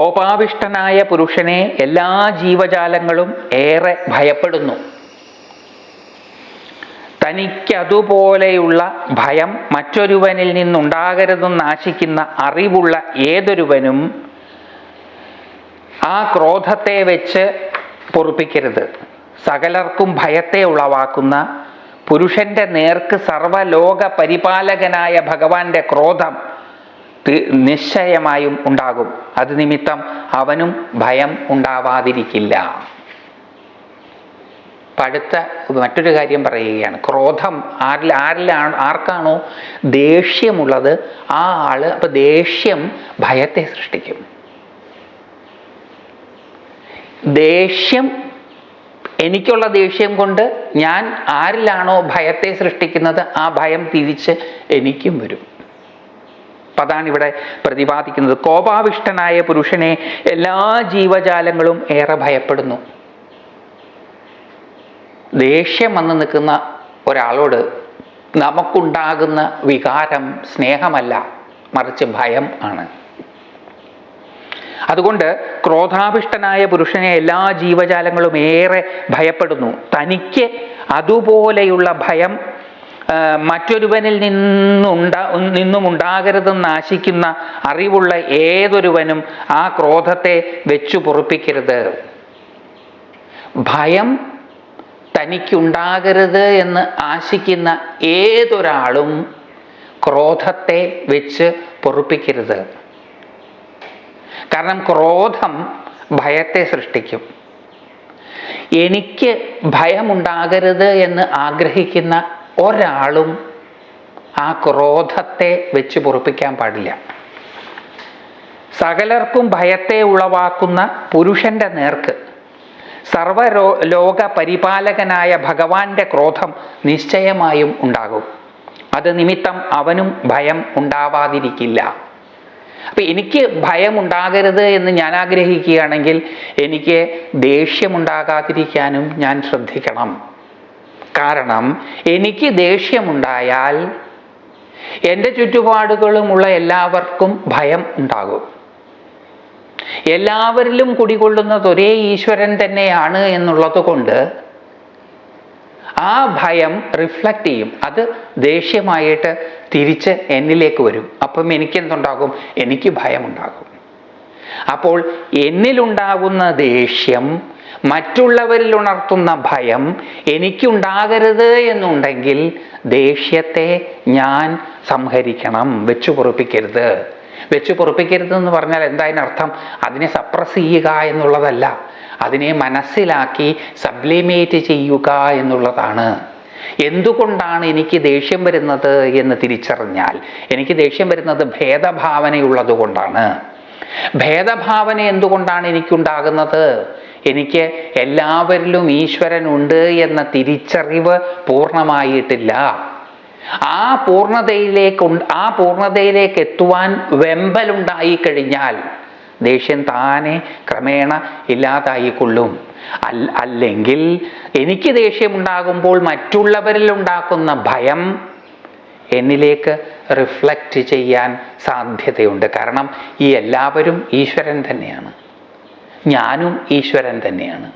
കോപാവിഷ്ടനായ പുരുഷനെ എല്ലാ ജീവജാലങ്ങളും ഏറെ ഭയപ്പെടുന്നു. തനിക്കതുപോലെയുള്ള ഭയം മറ്റൊരുവനിൽ നിന്നുണ്ടാകരുതെന്ന് ആശിക്കുന്ന അറിവുള്ള ഏതൊരുവനും ആ ക്രോധത്തെ വെച്ച് പൊറുപ്പിക്കരുത്. സകലർക്കും ഭയത്തെ ഉളവാക്കുന്ന പുരുഷന്റെ നേർക്ക് സർവലോക പരിപാലകനായ ഭഗവാന്റെ ക്രോധം നിശ്ചയമായും ഉണ്ടാകും. അത് നിമിത്തം അവനും ഭയം ഉണ്ടാവാതിരിക്കില്ല. അപ്പൊ അടുത്ത മറ്റൊരു കാര്യം പറയുകയാണ്. ക്രോധം ആരിൽ ആരിലാണ് ആർക്കാണോ ദേഷ്യമുള്ളത് ആ ആൾ അപ്പൊ ദേഷ്യം ഭയത്തെ സൃഷ്ടിക്കും. ദേഷ്യം എനിക്കുള്ള ദേഷ്യം കൊണ്ട് ഞാൻ ആരിലാണോ ഭയത്തെ സൃഷ്ടിക്കുന്നത് ആ ഭയം തിരിച്ച് എനിക്കും വരും. അതാണ് ഇവിടെ പ്രതിപാദിക്കുന്നത്. കോപാവിഷ്ടനായ പുരുഷനെ എല്ലാ ജീവജാലങ്ങളും ഏറെ ഭയപ്പെടുന്നു. ദേഷ്യം വന്ന് നിൽക്കുന്ന ഒരാളോട് നമുക്കുണ്ടാകുന്ന വികാരം സ്നേഹമല്ല മറിച്ച് ഭയം ആണ്. അതുകൊണ്ട് ക്രോധാഭിഷ്ടനായ പുരുഷനെ എല്ലാ ജീവജാലങ്ങളും ഏറെ ഭയപ്പെടുന്നു. തനിക്ക് അതുപോലെയുള്ള ഭയം മറ്റൊരുവനിൽ നിന്നുണ്ടാ നിന്നും ഉണ്ടാകരുതെന്ന് ആശിക്കുന്ന അറിവുള്ള ഏതൊരുവനും ആ ക്രോധത്തെ വെച്ചു പൊറുപ്പിക്കരുത്. ഭയം തനിക്കുണ്ടാകരുത് എന്ന് ആശിക്കുന്ന ഏതൊരാളും ക്രോധത്തെ വെച്ച് പൊറുപ്പിക്കരുത്. കാരണം ക്രോധം ഭയത്തെ സൃഷ്ടിക്കും. എനിക്ക് ഭയമുണ്ടാകരുത് എന്ന് ആഗ്രഹിക്കുന്ന ഒരാളും ആ ക്രോധത്തെ വെച്ച് പൊറുപ്പിക്കാൻ പാടില്ല. സകലർക്കും ഭയത്തെ ഉളവാക്കുന്ന പുരുഷന്റെ നേർക്ക് സർവരോ ലോക പരിപാലകനായ ഭഗവാന്റെ ക്രോധം നിശ്ചയമായും ഉണ്ടാകും. അത് നിമിത്തം അവനും ഭയം ഉണ്ടാവാതിരിക്കില്ല. അപ്പൊ എനിക്ക് ഭയം ഉണ്ടാകരുത് എന്ന് ഞാൻ ആഗ്രഹിക്കുകയാണെങ്കിൽ എനിക്ക് ദേഷ്യമുണ്ടാകാതിരിക്കാനും ഞാൻ ശ്രദ്ധിക്കണം. കാരണം എനിക്ക് ദേഷ്യമുണ്ടായാൽ എന്റെ ചുറ്റുപാടുകളുമുള്ള എല്ലാവർക്കും ഭയം ഉണ്ടാകും. എല്ലാവരിലും കുടികൊള്ളുന്നത് ഒരേ ഈശ്വരൻ തന്നെയാണ് എന്നുള്ളത് കൊണ്ട് ആ ഭയം റിഫ്ലക്റ്റ് ചെയ്യും. അത് ദേഷ്യമായിട്ട് തിരിച്ച് എന്നിലേക്ക് വരും. അപ്പം എനിക്കെന്തുണ്ടാകും? എനിക്ക് ഭയമുണ്ടാകും. അപ്പോൾ എന്നിലുണ്ടാകുന്ന ദേഷ്യം മറ്റുള്ളവരിൽ ഉണർത്തുന്ന ഭയം എനിക്കുണ്ടാകരുത് എന്നുണ്ടെങ്കിൽ ദേഷ്യത്തെ ഞാൻ സംഹരിക്കണം. വെച്ചു പൊറുപ്പിക്കരുത്. വെച്ചു പൊറുപ്പിക്കരുത് എന്ന് പറഞ്ഞാൽ എന്തായതിനർത്ഥം അതിനെ സപ്രസ് ചെയ്യുക എന്നുള്ളതല്ല. അതിനെ മനസ്സിലാക്കി സബ്ലിമേറ്റ് ചെയ്യുക എന്നുള്ളതാണ്. എന്തുകൊണ്ടാണ് എനിക്ക് ദേഷ്യം വരുന്നത് എന്ന് തിരിച്ചറിഞ്ഞാൽ എനിക്ക് ദേഷ്യം വരുന്നത് ഭേദഭാവനയുള്ളത് കൊണ്ടാണ് ഭേദഭാവന എന്തുകൊണ്ടാണ് എനിക്കുണ്ടാകുന്നത്? എനിക്ക് എല്ലാവരിലും ഈശ്വരനുണ്ട് എന്ന തിരിച്ചറിവ് പൂർണമായിട്ടില്ല. ആ പൂർണതയിലേക്ക് ആ പൂർണതയിലേക്ക് എത്തുവാൻ വെമ്പലുണ്ടായി കഴിഞ്ഞാൽ ദേഷ്യം താനെ ക്രമേണ ഇല്ലാതായിക്കൊള്ളും. അല്ലെങ്കിൽ എനിക്ക് ദേഷ്യമുണ്ടാകുമ്പോൾ മറ്റുള്ളവരിൽ ഉണ്ടാക്കുന്ന ഭയം എന്നിലേക്ക് റിഫ്ലക്റ്റ് ചെയ്യാൻ സാധ്യതയുണ്ട്. കാരണം ഈ എല്ലാവരും ഈശ്വരൻ തന്നെയാണ്. ഞാനും ഈശ്വരൻ തന്നെയാണ്.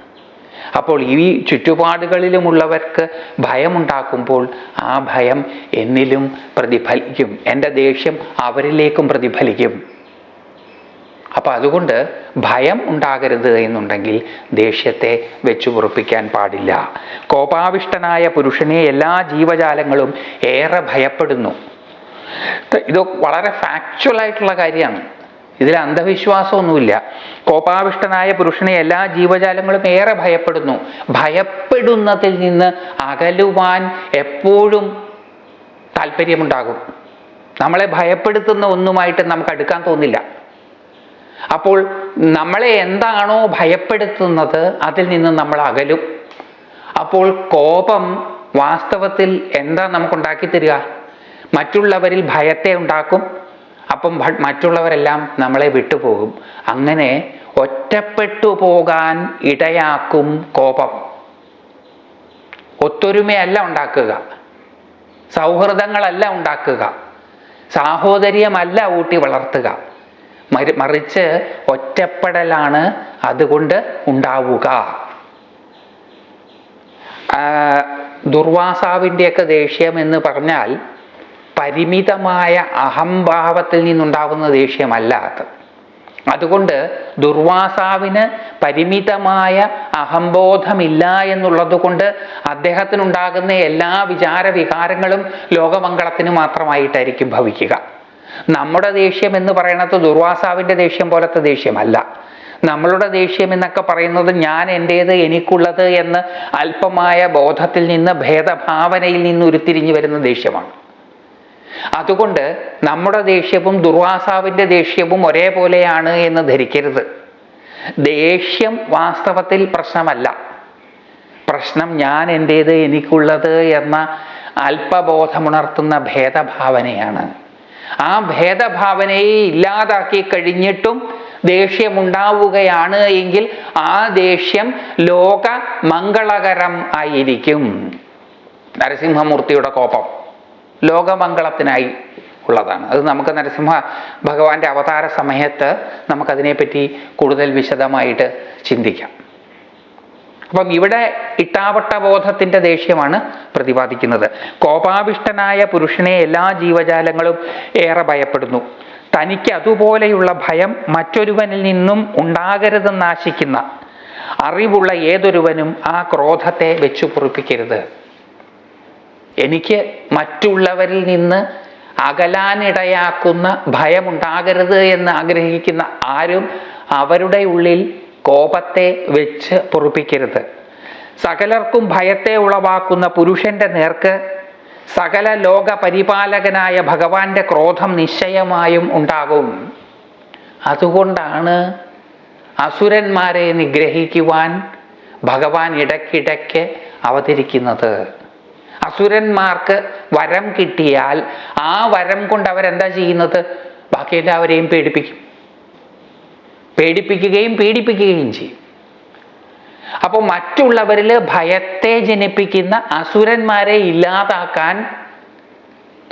അപ്പോൾ ഈ ചുറ്റുപാടുകളിലുമുള്ളവർക്ക് ഭയമുണ്ടാക്കുമ്പോൾ ആ ഭയം എന്നിലും പ്രതിഫലിക്കും. എന്റെ ദേഷ്യം അവരിലേക്കും പ്രതിഫലിക്കും. അപ്പം അതുകൊണ്ട് ഭയം ഉണ്ടാകരുത് എന്നുണ്ടെങ്കിൽ ദേഷ്യത്തെ വെച്ചു പൊറുപ്പിക്കാൻ പാടില്ല. കോപാവിഷ്ടനായ പുരുഷനെ എല്ലാ ജീവജാലങ്ങളും ഏറെ ഭയപ്പെടുന്നു. ഇത് വളരെ ഫാക്ച്വൽ ആയിട്ടുള്ള കാര്യമാണ്. ഇതിൽ അന്ധവിശ്വാസമൊന്നുമില്ല. കോപാവിഷ്ടനായ പുരുഷനെ എല്ലാ ജീവജാലങ്ങളും ഏറെ ഭയപ്പെടുന്നു. ഭയപ്പെടുന്നതിൽ നിന്ന് അകലുവാൻ എപ്പോഴും താല്പര്യമുണ്ടാകും. നമ്മളെ ഭയപ്പെടുത്തുന്ന ഒന്നുമായിട്ട് നമുക്ക് അടുക്കാൻ തോന്നില്ല. അപ്പോൾ നമ്മളെ എന്താണോ ഭയപ്പെടുത്തുന്നത് അതിൽ നിന്ന് നമ്മൾ അകലും. അപ്പോൾ കോപം വാസ്തവത്തിൽ എന്താ നമുക്കുണ്ടാക്കി തരിക മറ്റുള്ളവരിൽ ഭയത്തെ ഉണ്ടാക്കും. അപ്പം മറ്റുള്ളവരെല്ലാം നമ്മളെ വിട്ടുപോകും. അങ്ങനെ ഒറ്റപ്പെട്ടു പോകാൻ ഇടയാക്കും കോപം. ഒത്തൊരുമയല്ല ഉണ്ടാക്കുക. സൗഹൃദങ്ങളല്ല ഉണ്ടാക്കുക. സാഹോദര്യമല്ല ഊട്ടി വളർത്തുക. മറി- മറിച്ച് ഒറ്റപ്പെടലാണ് അതുകൊണ്ട് ഉണ്ടാവുക. ദുർവാസാവിന്റെയൊക്കെ ദേഷ്യം എന്ന് പറഞ്ഞാൽ പരിമിതമായ അഹംഭാവത്തിൽ നിന്നുണ്ടാകുന്ന ദേഷ്യമല്ല അത് അതുകൊണ്ട് ദുർവാസാവിന് പരിമിതമായ അഹംബോധമില്ല എന്നുള്ളത് കൊണ്ട് അദ്ദേഹത്തിനുണ്ടാകുന്ന എല്ലാ വിചാരവികാരങ്ങളും ലോകമംഗളത്തിന് മാത്രമായിട്ടായിരിക്കും ഭവിക്കുക. നമ്മുടെ ദേഷ്യം എന്ന് പറയുന്നത് ദുർവാസാവിന്റെ ദേഷ്യം പോലത്തെ ദേഷ്യമല്ല. നമ്മളുടെ ദേഷ്യം എന്നൊക്കെ പറയുന്നത് ഞാൻ എന്റേത് എനിക്കുള്ളത് എന്ന് അല്പമായ ബോധത്തിൽ നിന്ന് ഭേദഭാവനയിൽ നിന്ന് ഉരുത്തിരിഞ്ഞു വരുന്ന ദേഷ്യമാണ്. അതുകൊണ്ട് നമ്മുടെ ദേഷ്യവും ദുർവാസാവിന്റെ ദേഷ്യവും ഒരേപോലെയാണ് എന്ന് ധരിക്കരുത്. ദേഷ്യം വാസ്തവത്തിൽ പ്രശ്നമല്ല. പ്രശ്നം ഞാൻ എന്റേത് എനിക്കുള്ളത് എന്ന അല്പബോധമുണർത്തുന്ന ഭേദഭാവനയാണ്. ആ ഭേദഭാവനയെ ഇല്ലാതാക്കി കഴിഞ്ഞിട്ടും ദേഷ്യമുണ്ടാവുകയാണ് എങ്കിൽ ആ ദേഷ്യം ലോക മംഗളകരം ആയിരിക്കും. നരസിംഹമൂർത്തിയുടെ കോപം. ലോകമംഗളത്തിനായി ഉള്ളതാണ്. അത് നമുക്ക് നരസിംഹ ഭഗവാന്റെ അവതാര സമയത്ത് നമുക്കതിനെപ്പറ്റി കൂടുതൽ വിശദമായിട്ട് ചിന്തിക്കാം. അപ്പം ഇവിടെ ഇട്ടാവട്ട ബോധത്തിന്റെ ദേഷ്യമാണ് പ്രതിപാദിക്കുന്നത്. കോപാവിഷ്ടനായ പുരുഷനെ എല്ലാ ജീവജാലങ്ങളും ഏറെ ഭയപ്പെടുന്നു. തനിക്ക് അതുപോലെയുള്ള ഭയം മറ്റൊരുവനിൽ നിന്നും ഉണ്ടാകരുതെന്നാശിക്കുന്ന അറിവുള്ള ഏതൊരുവനും ആ ക്രോധത്തെ വെച്ചു പൊറിപ്പിക്കരുത് എനിക്ക് മറ്റുള്ളവരിൽ നിന്ന് അകലാനിടയാക്കുന്ന ഭയമുണ്ടാകരുത് എന്ന് ആഗ്രഹിക്കുന്ന ആരും അവരുടെ ഉള്ളിൽ കോപത്തെ വെച്ച് പൊറുപ്പിക്കരുത്. സകലർക്കും ഭയത്തെ ഉളവാക്കുന്ന പുരുഷന്റെ നേർക്ക് സകല ലോക പരിപാലകനായ ഭഗവാന്റെ ക്രോധം നിശ്ചയമായും ഉണ്ടാകും. അതുകൊണ്ടാണ് അസുരന്മാരെ നിഗ്രഹിക്കുവാൻ ഭഗവാൻ ഇടയ്ക്കിടയ്ക്ക് അവതരിക്കുന്നത്. അസുരന്മാർക്ക് വരം കിട്ടിയാൽ ആ വരം കൊണ്ട് അവരെന്താ ചെയ്യുന്നത്? ബാക്കി എല്ലാവരെയും പേടിപ്പിക്കും. പേടിപ്പിക്കുകയും പീഡിപ്പിക്കുകയും ചെയ്യും. അപ്പോൾ മറ്റുള്ളവരിൽ ഭയത്തെ ജനിപ്പിക്കുന്ന അസുരന്മാരെ ഇല്ലാതാക്കാൻ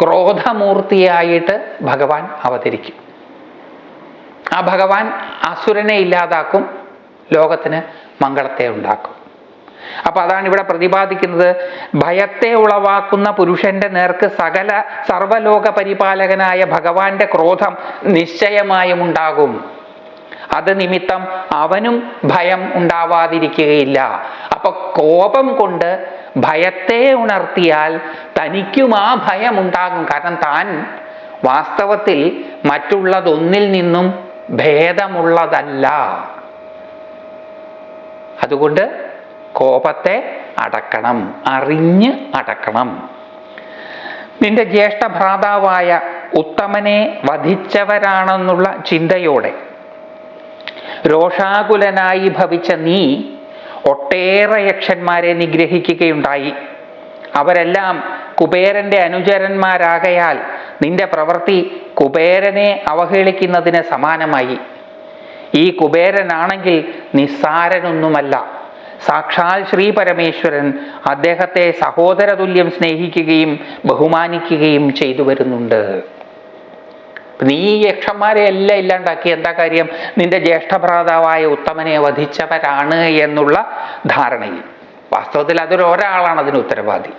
ക്രോധമൂർത്തിയായിട്ട് ഭഗവാൻ അവതരിക്കും. ആ ഭഗവാൻ അസുരനെ ഇല്ലാതാക്കും ലോകത്തിന് മംഗളത്തെ ഉണ്ടാക്കും. അപ്പൊ അതാണ് ഇവിടെ പ്രതിപാദിക്കുന്നത്. ഭയത്തെ ഉളവാക്കുന്ന പുരുഷന്റെ നേർക്ക് സകല സർവലോക പരിപാലകനായ ഭഗവാന്റെ ക്രോധം നിശ്ചയമായും ഉണ്ടാകും. അത് നിമിത്തം അവനും ഭയം ഉണ്ടാവാതിരിക്കുകയില്ല. അപ്പൊ കോപം കൊണ്ട് ഭയത്തെ ഉണർത്തിയാൽ തനിക്കും ആ ഭയം ഉണ്ടാകും. കാരണം താൻ വാസ്തവത്തിൽ മറ്റുള്ളതൊന്നിൽ നിന്നും ഭേദമുള്ളതല്ല. അതുകൊണ്ട് കോപത്തെ അടക്കണം അറിഞ്ഞ് അടക്കണം. നിന്റെ ജ്യേഷ്ഠ ഭ്രാതാവായ ഉത്തമനെ വധിച്ചവരാണെന്നുള്ള ചിന്തയോടെ രോഷാകുലനായി ഭവിച്ച നീ ഒട്ടേറെ യക്ഷന്മാരെ നിഗ്രഹിക്കുകയുണ്ടായി. അവരെല്ലാം കുബേരന്റെ അനുചരന്മാരാകയാൽ നിന്റെ പ്രവൃത്തി കുബേരനെ അവഹേളിക്കുന്നതിന് സമാനമായി. ഈ കുബേരനാണെങ്കിൽ നിസ്സാരനൊന്നുമല്ല. സാക്ഷാൽ ശ്രീ പരമേശ്വരൻ അദ്ദേഹത്തെ സഹോദരതുല്യം സ്നേഹിക്കുകയും ബഹുമാനിക്കുകയും ചെയ്തു വരുന്നുണ്ട്. നീ ഈ യക്ഷന്മാരെ എല്ലാം ഇല്ലാണ്ടാക്കി എന്താ കാര്യം? നിന്റെ ജ്യേഷ്ഠഭ്രാതാവായ ഉത്തമനെ വധിച്ചവരാണ് എന്നുള്ള ധാരണയിൽ. വാസ്തവത്തിൽ അതൊരു ഒരാളാണ് അതിന് ഉത്തരവാദി.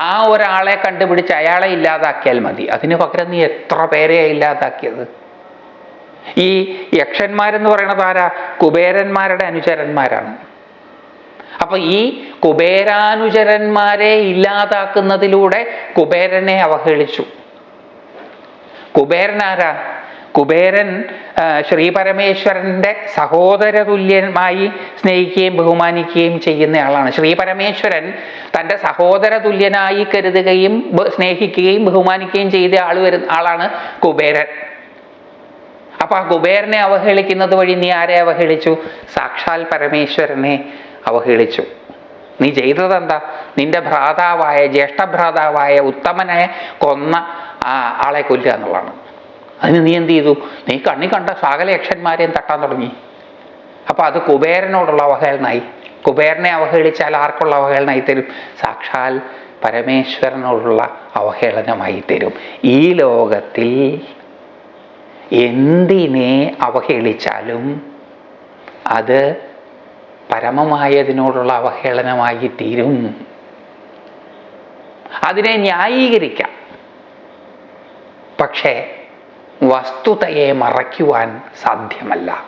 ആ ഒരാളെ കണ്ടുപിടിച്ച് അയാളെ ഇല്ലാതാക്കിയാൽ മതി. അതിന് പകരം നീ എത്ര പേരെയാ ഇല്ലാതാക്കിയത്? ഈ യക്ഷന്മാരെന്ന് പറയുന്നത് ആരാ? കുബേരന്മാരുടെ അനുചരന്മാരാണ്. അപ്പൊ ഈ കുബേരാനുചരന്മാരെ ഇല്ലാതാക്കുന്നതിലൂടെ കുബേരനെ അവഹേളിച്ചു. കുബേരൻ ആരാ കുബേരൻ ശ്രീ പരമേശ്വരന്റെ സഹോദര തുല്യമായി സ്നേഹിക്കുകയും ബഹുമാനിക്കുകയും ചെയ്യുന്നയാളാണ്. ശ്രീ പരമേശ്വരൻ തന്റെ സഹോദര തുല്യനായി കരുതുകയും സ്നേഹിക്കുകയും ബഹുമാനിക്കുകയും ചെയ്ത ആൾ വരുന്ന ആളാണ് കുബേരൻ. അപ്പൊ ആ കുബേരനെ അവഹേളിക്കുന്നത് വഴി നീ ആരെ അവഹേളിച്ചു? സാക്ഷാൽ പരമേശ്വരനെ. അവഹേളിച്ചു. നീ ചെയ്തതെന്താ? നിന്റെ ഭ്രാതാവായ ജ്യേഷ്ഠഭ്രാതാവായ ഉത്തമനെ കൊന്ന ആളെ കൊല്ലുക എന്നുള്ളതാണ്. അതിന് നീ എന്ത് ചെയ്തു? നീ കണ്ണി കണ്ട സകലയക്ഷന്മാരെയും തട്ടാൻ തുടങ്ങി. അപ്പൊ അത് കുബേരനോടുള്ള അവഹേളനായി. കുബേരനെ അവഹേളിച്ചാൽ ആർക്കുള്ള അവഹേളനായി തരും? സാക്ഷാൽ പരമേശ്വരനോടുള്ള അവഹേളനമായി തരും. ഈ ലോകത്തിൽ എന്തിനെ അവഹേളിച്ചാലും അത് പരമമായതിനോടുള്ള അവഹേളനമായി തീരും. അതിനെ ന്യായീകരിക്കാം. പക്ഷേ വസ്തുതയെ മറയ്ക്കുവാൻ സാധ്യമല്ല.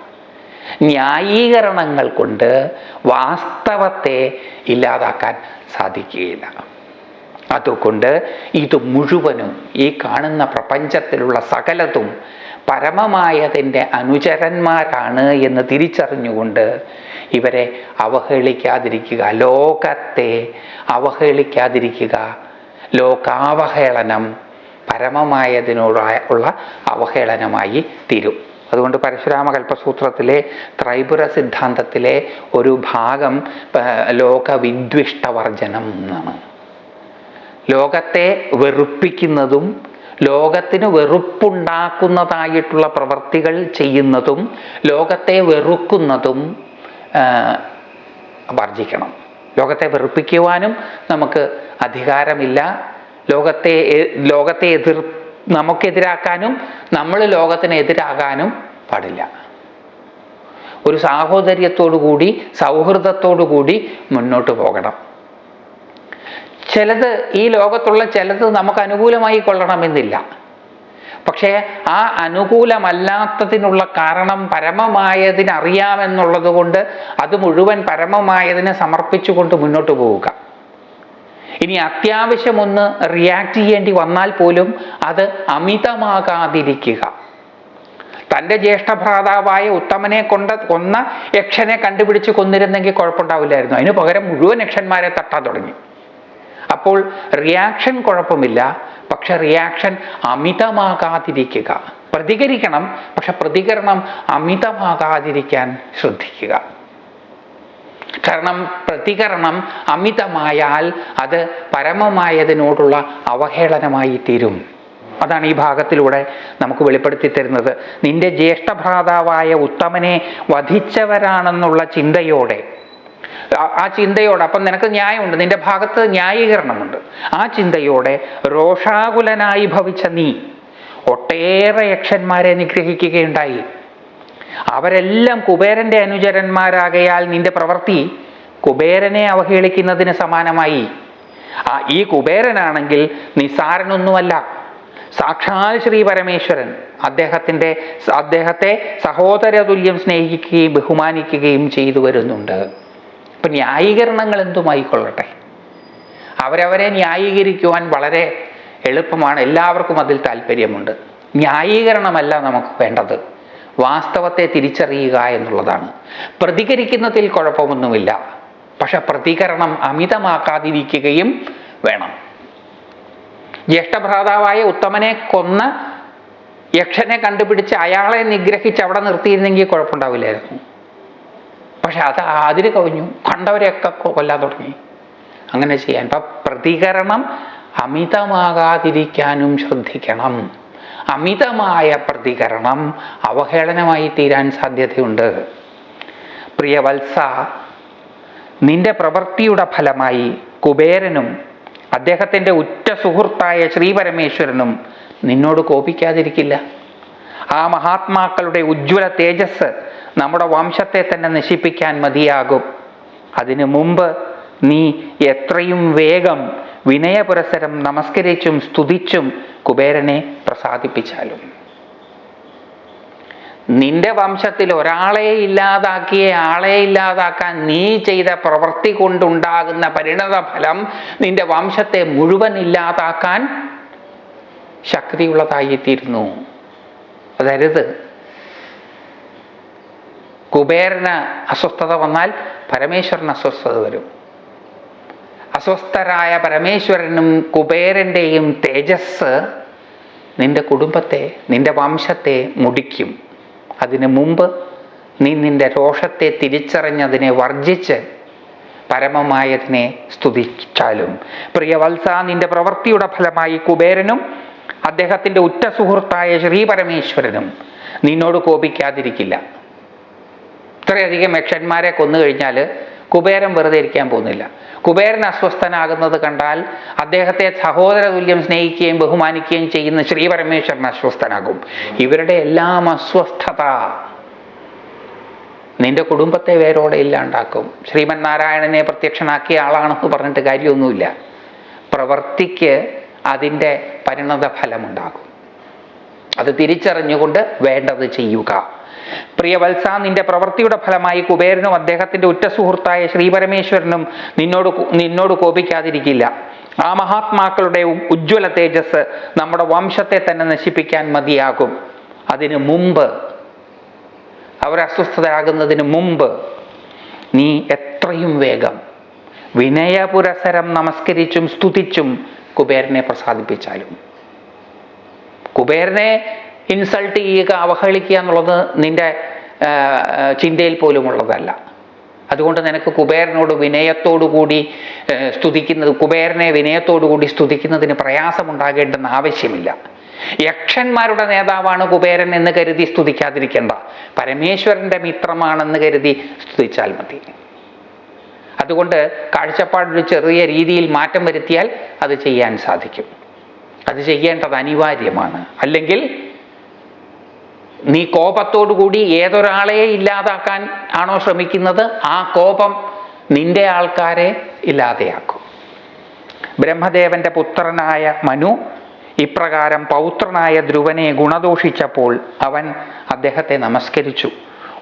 ന്യായീകരണങ്ങൾ കൊണ്ട് വാസ്തവത്തെ ഇല്ലാതാക്കാൻ സാധിക്കുകയില്ല. അതുകൊണ്ട് ഇത് മുഴുവനും ഈ കാണുന്ന പ്രപഞ്ചത്തിലുള്ള സകലതും പരമമായതിന്റെ അനുചരന്മാരാണ് എന്ന് തിരിച്ചറിഞ്ഞുകൊണ്ട് ഇവരെ അവഹേളിക്കാതിരിക്കുക. ലോകത്തെ അവഹേളിക്കാതിരിക്കുക. ലോകാവഹേളനം പരമമായതിനോടായ ഉള്ള അവഹേളനമായി തീരും. അതുകൊണ്ട് പരശുരാമ കൽപ്പസൂത്രത്തിലെ ത്രൈപുര സിദ്ധാന്തത്തിലെ ഒരു ഭാഗം ലോകവിദ്വിഷ്ടവർജനം എന്നാണ്. ലോകത്തെ വെറുപ്പിക്കുന്നതും ലോകത്തിന് വെറുപ്പുണ്ടാക്കുന്നതായിട്ടുള്ള പ്രവർത്തികൾ ചെയ്യുന്നതും ലോകത്തെ വെറുക്കുന്നതും വർജിക്കണം ലോകത്തെ വെറുപ്പിക്കുവാനും നമുക്ക് അധികാരമില്ല. ലോകത്തെ ലോകത്തെ എതിർ നമുക്കെതിരാക്കാനും നമ്മൾ ലോകത്തിന് എതിരാകാനും പാടില്ല. ഒരു കൂടി സൗഹൃദത്തോടു കൂടി മുന്നോട്ട് പോകണം. ചിലത് ഈ ലോകത്തുള്ള ചിലത് നമുക്ക് അനുകൂലമായി കൊള്ളണമെന്നില്ല. പക്ഷേ ആ അനുകൂലമല്ലാത്തതിനുള്ള കാരണം പരമമായതിനറിയാമെന്നുള്ളത് കൊണ്ട് അത് മുഴുവൻ പരമമായതിനെ സമർപ്പിച്ചുകൊണ്ട് മുന്നോട്ട് പോവുക. ഇനി അത്യാവശ്യം ഒന്ന് റിയാക്ട് ചെയ്യേണ്ടി വന്നാൽ പോലും അത് അമിതമാകാതിരിക്കുക. തന്റെ ജ്യേഷ്ഠഭ്രാതാവായ ഉത്തമനെ കൊണ്ട് കൊന്ന യക്ഷനെ കണ്ടുപിടിച്ച് കൊന്നിരുന്നെങ്കിൽ കുഴപ്പമുണ്ടാവില്ലായിരുന്നു. അതിന് പകരം മുഴുവൻ യക്ഷന്മാരെ തട്ടാൻ തുടങ്ങി. അപ്പോൾ റിയാക്ഷൻ കുഴപ്പമില്ല. പക്ഷെ റിയാക്ഷൻ അമിതമാകാതിരിക്കുക. പ്രതികരിക്കണം പക്ഷെ പ്രതികരണം അമിതമാകാതിരിക്കാൻ ശ്രദ്ധിക്കുക. കാരണം പ്രതികരണം അമിതമായാൽ അത് പരമമായതിനോടുള്ള അവഹേളനമായി തീരും. അതാണ് ഈ ഭാഗത്തിലൂടെ നമുക്ക് വെളിപ്പെടുത്തി തരുന്നത്. നിന്റെ ജ്യേഷ്ഠഭ്രാതാവായ ഉത്തമനെ വധിച്ചവരാണെന്നുള്ള ചിന്തയോടെ ആ- ചിന്തയോടെ അപ്പം നിനക്ക് ന്യായമുണ്ട് നിന്റെ ഭാഗത്ത് ന്യായീകരണമുണ്ട്. ആ ചിന്തയോടെ രോഷാകുലനായി ഭവിച്ച നീ ഒട്ടേറെ യക്ഷന്മാരെ നിഗ്രഹിക്കുകയുണ്ടായി. അവരെല്ലാം കുബേരന്റെ അനുചരന്മാരാകയാൽ നിന്റെ പ്രവൃത്തി കുബേരനെ അവഹേളിക്കുന്നതിന് സമാനമായി. ആ ഈ കുബേരനാണെങ്കിൽ നിസാരനൊന്നുമല്ല സാക്ഷാൽ ശ്രീ പരമേശ്വരൻ അദ്ദേഹത്തിന്റെ അദ്ദേഹത്തെ സഹോദര തുല്യം സ്നേഹിക്കുകയും ബഹുമാനിക്കുകയും ചെയ്തു വരുന്നുണ്ട്. ഇപ്പൊ ന്യായീകരണങ്ങൾ എന്തുമായിക്കൊള്ളട്ടെ? അവരവരെ ന്യായീകരിക്കുവാൻ വളരെ എളുപ്പമാണ്. എല്ലാവർക്കും അതിൽ താല്പര്യമുണ്ട്. ന്യായീകരണമല്ല നമുക്ക് വേണ്ടത്. വാസ്തവത്തെ തിരിച്ചറിയുക എന്നുള്ളതാണ്. പ്രതികരിക്കുന്നതിൽ കുഴപ്പമൊന്നുമില്ല. പക്ഷെ പ്രതികരണം അമിതമാക്കാതിരിക്കുകയും വേണം. ജ്യേഷ്ഠഭ്രാതാവായ ഉത്തമനെ കൊന്ന യക്ഷനെ കണ്ടുപിടിച്ച് അയാളെ നിഗ്രഹിച്ച് അവിടെ നിർത്തിയിരുന്നെങ്കിൽ കുഴപ്പമുണ്ടാവില്ലായിരുന്നു. പക്ഷെ അത് അതിര് കവിഞ്ഞു. കണ്ടവരെയൊക്കെ കൊല്ലാൻ തുടങ്ങി. അങ്ങനെ ചെയ്യാൻ. ഇപ്പം പ്രതികരണം അമിതമാകാതിരിക്കാനും ശ്രദ്ധിക്കണം. അമിതമായ പ്രതികരണം അവഹേളനമായി തീരാൻ സാധ്യതയുണ്ട്. പ്രിയവത്സ നിന്റെ പ്രവൃത്തിയുടെ ഫലമായി കുബേരനും അദ്ദേഹത്തിന്റെ ഉറ്റ സുഹൃത്തായ ശ്രീപരമേശ്വരനും നിന്നോട് കോപിക്കാതിരിക്കില്ല. ആ മഹാത്മാക്കളുടെ ഉജ്ജ്വല തേജസ് നമ്മുടെ വംശത്തെ തന്നെ നശിപ്പിക്കാൻ മതിയാകും. അതിനു മുമ്പ് നീ എത്രയും വേഗം വിനയപുരസരം നമസ്കരിച്ചും സ്തുതിച്ചും കുബേരനെ പ്രസാദിപ്പിച്ചാലും. നിന്റെ വംശത്തിൽ ഒരാളെ ഇല്ലാതാക്കിയ ആളെ ഇല്ലാതാക്കാൻ നീ ചെയ്ത പ്രവൃത്തി കൊണ്ടുണ്ടാകുന്ന പരിണത ഫലം നിന്റെ വംശത്തെ മുഴുവൻ ഇല്ലാതാക്കാൻ ശക്തിയുള്ളതായിത്തീരുന്നു. അതരുത് കുബേരന് അസ്വസ്ഥത വന്നാൽ പരമേശ്വരന് അസ്വസ്ഥത വരും. അസ്വസ്ഥരായ പരമേശ്വരനും കുബേരന്റെയും തേജസ് നിന്റെ കുടുംബത്തെ നിന്റെ വംശത്തെ മുടിക്കും. അതിനു മുമ്പ് നീ നിന്റെ രോഷത്തെ തിരിച്ചറിഞ്ഞതിനെ വർജിച്ച് പരമമായതിനെ സ്തുതിച്ചാലും. പ്രിയവത്സ നിന്റെ പ്രവൃത്തിയുടെ ഫലമായി കുബേരനും അദ്ദേഹത്തിന്റെ ഉറ്റ സുഹൃത്തായ ശ്രീ പരമേശ്വരനും നിന്നോട് കോപിക്കാതിരിക്കില്ല. ഇത്രയധികം യക്ഷന്മാരെ കൊന്നു കഴിഞ്ഞാൽ കുബേരൻ വെറുതെ ഇരിക്കാൻ പോകുന്നില്ല. കുബേരൻ അസ്വസ്ഥനാകുന്നത് കണ്ടാൽ അദ്ദേഹത്തെ സഹോദര തുല്യം സ്നേഹിക്കുകയും ബഹുമാനിക്കുകയും ചെയ്യുന്ന ശ്രീപരമേശ്വരൻ അസ്വസ്ഥനാകും. ഇവരുടെ എല്ലാം അസ്വസ്ഥത നിന്റെ കുടുംബത്തെ വേരോടെ ഇല്ലാണ്ടാക്കും. ശ്രീമൻ നാരായണനെ പ്രത്യക്ഷനാക്കിയ ആളാണെന്ന് പറഞ്ഞിട്ട് കാര്യമൊന്നുമില്ല. പ്രവർത്തിക്ക് അതിന്റെ പരിണത ഫലമുണ്ടാകും അത് തിരിച്ചറിഞ്ഞുകൊണ്ട് വേണ്ടത് ചെയ്യുക. പ്രിയവത്സ നിന്റെ പ്രവൃത്തിയുടെ ഫലമായി കുബേരനും അദ്ദേഹത്തിന്റെ ഉറ്റ സുഹൃത്തായ ശ്രീപരമേശ്വരനും നിന്നോട് നിന്നോട് കോപിക്കാതിരിക്കില്ല. ആ മഹാത്മാക്കളുടെ ഉജ്ജ്വല തേജസ് നമ്മുടെ വംശത്തെ തന്നെ നശിപ്പിക്കാൻ മതിയാകും. അതിനു മുമ്പ് അവർ അസ്വസ്ഥരാകുന്നതിന് മുമ്പ് നീ എത്രയും വേഗം വിനയപുരസരം നമസ്കരിച്ചും സ്തുതിച്ചും കുബേരനെ പ്രസാദിപ്പിച്ചാലും. കുബേരനെ ഇൻസൾട്ട് ചെയ്യുക അവഹേളിക്കുക എന്നുള്ളത് ആ, ചിന്തയിൽ പോലും ഉള്ളതല്ല അതുകൊണ്ട് നിനക്ക് കുബേരനോട് വിനയത്തോടു കൂടി സ്തുതിക്കുന്നത് കുബേരനെ വിനയത്തോടു കൂടി സ്തുതിക്കുന്നതിന് പ്രയാസമുണ്ടാകേണ്ടെന്ന് ആവശ്യമില്ല. യക്ഷന്മാരുടെ നേതാവാണ് കുബേരൻ എന്ന് കരുതി സ്തുതിക്കാതിരിക്കേണ്ട. പരമേശ്വരന്റെ മിത്രമാണെന്ന് കരുതി സ്തുതിച്ചാൽ മതി. അതുകൊണ്ട് കാഴ്ചപ്പാടൊരു ചെറിയ രീതിയിൽ മാറ്റം വരുത്തിയാൽ അത് ചെയ്യാൻ സാധിക്കും. അത് ചെയ്യേണ്ടത് അനിവാര്യമാണ്. അല്ലെങ്കിൽ നീ കോപത്തോടു കൂടി ഏതൊരാളെ ഇല്ലാതാക്കാൻ ആണോ ശ്രമിക്കുന്നത്? ആ കോപം നിന്റെ ആൾക്കാരെ ഇല്ലാതെയാക്കും. ബ്രഹ്മദേവന്റെ പുത്രനായ മനു ഇപ്രകാരം പൗത്രനായ ധ്രുവനെ ഗുണദോഷിച്ചപ്പോൾ അവൻ അദ്ദേഹത്തെ നമസ്കരിച്ചു.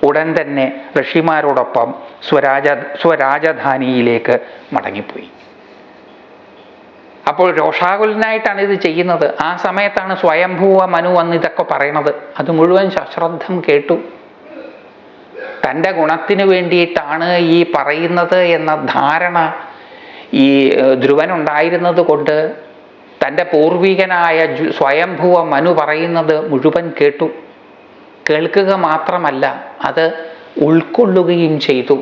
ഉടൻ തന്നെ ഋഷിമാരോടൊപ്പം സ്വരാജ സ്വരാജധാനിയിലേക്ക് മടങ്ങിപ്പോയി. അപ്പോൾ രോഷാകുലനായിട്ടാണ് ഇത് ചെയ്യുന്നത്. ആ സമയത്താണ് സ്വയംഭൂവ മനു വന്ന് ഇതൊക്കെ പറയണത്. അത് മുഴുവൻ സശ്രദ്ധം കേട്ടു. തന്റെ ഗുണത്തിന് വേണ്ടിയിട്ടാണ് ഈ പറയുന്നത് എന്ന ധാരണ ഈ ധ്രുവനുണ്ടായിരുന്നത് കൊണ്ട് തന്റെ പൂർവികനായ സ്വയംഭുവ മനു പറയുന്നത് മുഴുവൻ കേട്ടു. കേൾക്കുക മാത്രമല്ല അത് ഉൾക്കൊള്ളുകയും ചെയ്തു.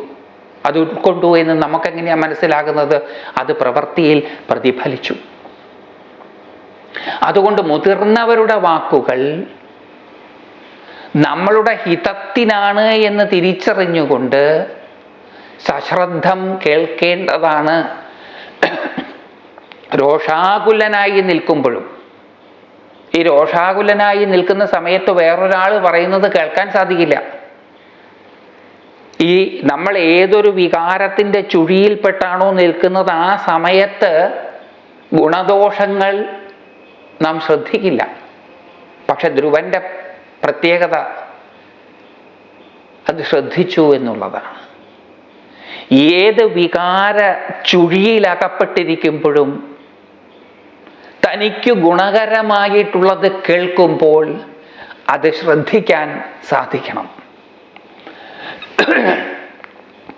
അത് ഉൾക്കൊണ്ടു എന്ന് നമുക്കെങ്ങനെയാണ് മനസ്സിലാകുന്നത്? അത് പ്രവൃത്തിയിൽ പ്രതിഫലിച്ചു. അതുകൊണ്ട് മുതിർന്നവരുടെ വാക്കുകൾ നമ്മളുടെ ഹിതത്തിനാണ് എന്ന് തിരിച്ചറിഞ്ഞുകൊണ്ട് സശ്രദ്ധം കേൾക്കേണ്ടതാണ്. രോഷാകുലനായി നിൽക്കുമ്പോഴും ഈ രോഷാകുലനായി നിൽക്കുന്ന സമയത്ത് വേറൊരാൾ പറയുന്നത് കേൾക്കാൻ സാധിക്കില്ല. ഈ നമ്മൾ ഏതൊരു വികാരത്തിന്റെ ചുഴിയിൽപ്പെട്ടാണോ നിൽക്കുന്നത് ആ സമയത്ത് ഗുണദോഷങ്ങൾ നാം ശ്രദ്ധിക്കില്ല. പക്ഷെ ധ്രുവന്റെ പ്രത്യേകത അത് ശ്രദ്ധിച്ചു എന്നുള്ളതാണ്. ഏത് വികാര ചുഴിയിലകപ്പെട്ടിരിക്കുമ്പോഴും തനിക്ക് ഗുണകരമായിട്ടുള്ളത് കേൾക്കുമ്പോൾ അത് ശ്രദ്ധിക്കാൻ സാധിക്കണം.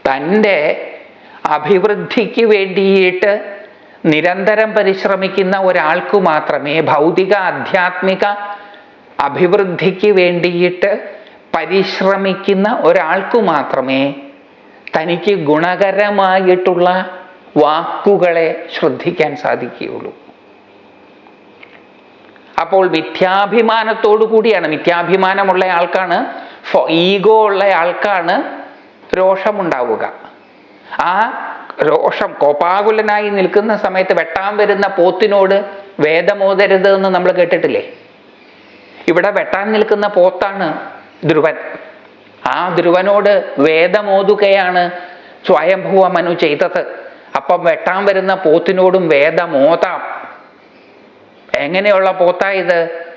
തന്റെ അഭിവൃദ്ധിക്ക് വേണ്ടിയിട്ട് നിരന്തരം പരിശ്രമിക്കുന്ന ഒരാൾക്ക് മാത്രമേ ഭൗതിക ആധ്യാത്മിക അഭിവൃദ്ധിക്ക് വേണ്ടിയിട്ട് പരിശ്രമിക്കുന്ന ഒരാൾക്ക് മാത്രമേ തനിക്ക് ഗുണകരമായിട്ടുള്ള വാക്കുകളെ ശ്രദ്ധിക്കാൻ സാധിക്കുകയുള്ളൂ. അപ്പോൾ മിഥ്യാഭിമാനത്തോടു കൂടിയാണ് മിഥ്യാഭിമാനമുള്ള ആൾക്കാണ് ഈഗോ ഉള്ള ആൾക്കാണ് രോഷമുണ്ടാവുക ആ രോഷം കോപാകുലനായി നിൽക്കുന്ന സമയത്ത് വെട്ടാൻ വരുന്ന പോത്തിനോട് വേദമോതരുത് എന്ന് നമ്മൾ കേട്ടിട്ടില്ലേ? ഇവിടെ വെട്ടാൻ നിൽക്കുന്ന പോത്താണ് ധ്രുവൻ. ആ ധ്രുവനോട് വേദമോതുകയാണ് സ്വയംഭൂവ മനു ചെയ്തത്. അപ്പം വെട്ടാൻ വരുന്ന പോത്തിനോടും വേദമോതാം. എങ്ങനെയുള്ള പോത്താ ഇത്?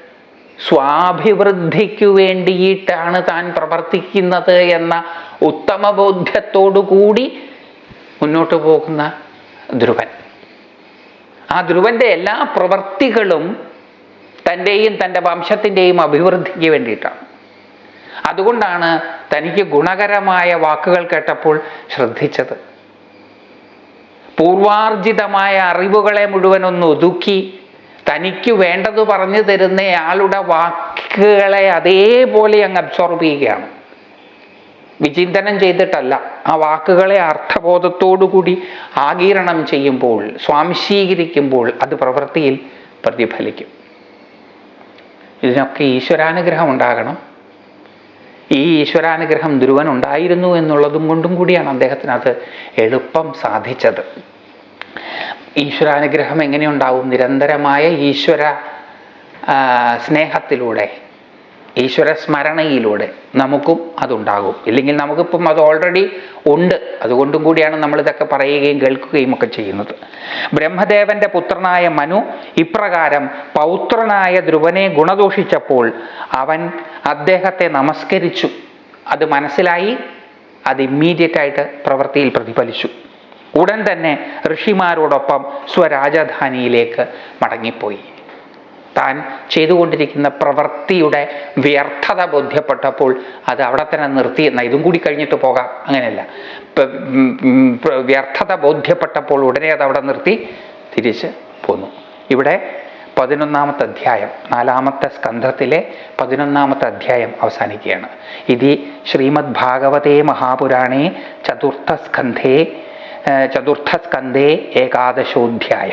സ്വാഭിവൃദ്ധിക്കു വേണ്ടിയിട്ടാണ് താൻ പ്രവർത്തിക്കുന്നത് എന്ന ഉത്തമ കൂടി മുന്നോട്ട് പോകുന്ന ധ്രുവൻ. ആ ധ്രുവന്റെ എല്ലാ പ്രവർത്തികളും തന്റെയും തന്റെ വംശത്തിന്റെയും അഭിവൃദ്ധിക്ക് വേണ്ടിയിട്ടാണ്. അതുകൊണ്ടാണ് തനിക്ക് ഗുണകരമായ വാക്കുകൾ കേട്ടപ്പോൾ ശ്രദ്ധിച്ചത്. പൂർവാർജിതമായ അറിവുകളെ മുഴുവൻ ഒന്ന് ഒതുക്കി തനിക്ക് വേണ്ടത് പറഞ്ഞു തരുന്നയാളുടെ വാക്കുകളെ അതേപോലെ അങ്ങ് അബ്സോർബ് ചെയ്യുകയാണ്. വിചിന്തനം ചെയ്തിട്ടല്ല. ആ വാക്കുകളെ അർത്ഥബോധത്തോടുകൂടി ആഗീരണം ചെയ്യുമ്പോൾ സ്വാംശീകരിക്കുമ്പോൾ അത് പ്രവൃത്തിയിൽ പ്രതിഫലിക്കും. ഇതിനൊക്കെ ഈശ്വരാനുഗ്രഹം ഉണ്ടാകണം. ഈ ഈശ്വരാനുഗ്രഹം ധ്രുവൻ ഉണ്ടായിരുന്നു എന്നുള്ളതും കൊണ്ടും കൂടിയാണ് അദ്ദേഹത്തിന് അത് എളുപ്പം സാധിച്ചത്. ഈശ്വരാനുഗ്രഹം എങ്ങനെയുണ്ടാവും? നിരന്തരമായ ഈശ്വര സ്നേഹത്തിലൂടെ ഈശ്വര സ്മരണയിലൂടെ നമുക്കും അതുണ്ടാകും. ഇല്ലെങ്കിൽ നമുക്കിപ്പം അത് ഓൾറെഡി ഉണ്ട്. അതുകൊണ്ടും കൂടിയാണ് നമ്മളിതൊക്കെ പറയുകയും കേൾക്കുകയും ഒക്കെ ചെയ്യുന്നത്. ബ്രഹ്മദേവന്റെ പുത്രനായ മനു ഇപ്രകാരം പൗത്രനായ ധ്രുവനെ ഗുണദോഷിച്ചപ്പോൾ അവൻ അദ്ദേഹത്തെ നമസ്കരിച്ചു. അത് മനസ്സിലായി അത് ഇമ്മീഡിയറ്റ് ആയിട്ട് പ്രവൃത്തിയിൽ പ്രതിഫലിച്ചു. ഉടൻ തന്നെ ഋഷിമാരോടൊപ്പം സ്വരാജധാനിയിലേക്ക് മടങ്ങിപ്പോയി. താൻ ചെയ്തുകൊണ്ടിരിക്കുന്ന പ്രവൃത്തിയുടെ വ്യർത്ഥത ബോധ്യപ്പെട്ടപ്പോൾ അത് അവിടെ തന്നെ നിർത്തി. എന്നാൽ ഇതും കൂടി കഴിഞ്ഞിട്ട് പോകാം. അങ്ങനെയല്ല. വ്യർത്ഥത ബോധ്യപ്പെട്ടപ്പോൾ ഉടനെ അത് അവിടെ നിർത്തി തിരിച്ച് പോന്നു. ഇവിടെ പതിനൊന്നാമത്തെ അധ്യായം നാലാമത്തെ സ്കന്ധത്തിലെ പതിനൊന്നാമത്തെ അധ്യായം അവസാനിക്കുകയാണ്. ഇത് ശ്രീമദ് ഭാഗവതേ മഹാപുരാണേ ചതുർത്ഥ സ്കന്ധേ ചതുർത്ഥ സ്കന്ധേ ഏകാദശോധ്യായ